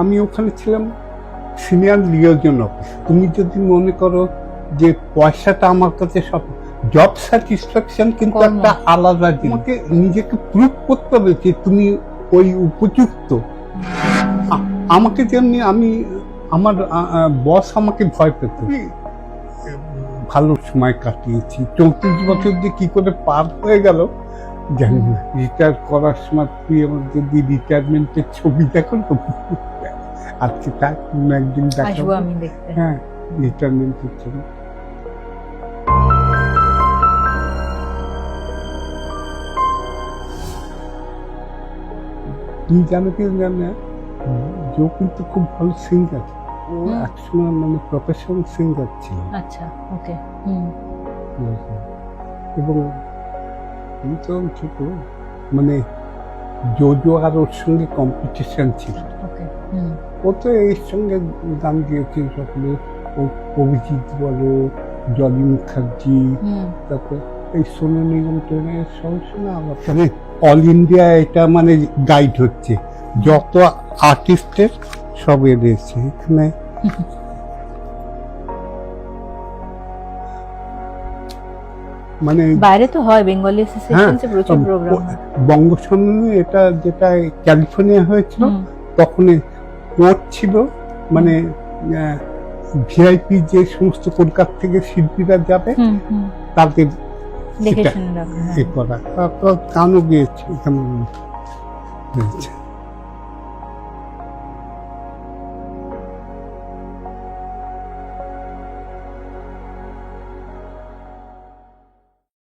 আমি ওখানে ছিলাম সিনিয়র লিওজন অফিস তুমি যদি মনে করো যে পয়সাটা আমার কাছে সব জব স্যাটিসফ্যাকশন কিন্তু একটা আলাদা তোমাকে নিজেকে প্রুভ করতে হবে যে তুমি ওই উপযুক্ত। আমাকে যেমনি আমি আমার বস আমাকে ভয় পেত। ভালো সময় কাটিয়েছি। চৌত্রিশ বছর যে কি করে পার হয়ে গেল জানি না। রিটায়ার করার সময় তুই আমার যদি রিটায়ারমেন্টের ছবি দেখো তো। আজকে তার কোনো একদিন দেখাবো আমি দেখতে। হ্যাঁ রিটায়ারমেন্টের ছবি তুমি জানো কি জানো? জো কিন্তু খুব ভালো সিঙ্গার ও। একসময় মানে প্রফেশনাল সিঙ্গার ছিল। আচ্ছা ওকে। হুম। এবং আমি তো ছোট মানে জোজো আর ওর সঙ্গে কম্পিটিশন ছিল। ও তো এর সঙ্গে গান দিয়েছে সকলে? অভিজিৎ বলো জলি মুখার্জি তারপর এই সোনু নিগম ট্রেনের সব শুনে আমার মানে অল ইন্ডিয়া এটা মানে গাইড হচ্ছে। যত আর্টিস্টের সব এদেরছে। এখানে মানে বাইরে তো হয় বেঙ্গলি অ্যাসোসিয়েশনসে প্রচুর প্রোগ্রাম এটা যেটা ক্যালিফোর্নিয়া হয়েছিল তখন কোর্ট ছিল মানে ভিআইপি যে সমস্ত কলকাতা থেকে শিল্পীরা যাবে তাদের এ করা। তারপর গানও গিয়েছে এখানে। হয়েছে।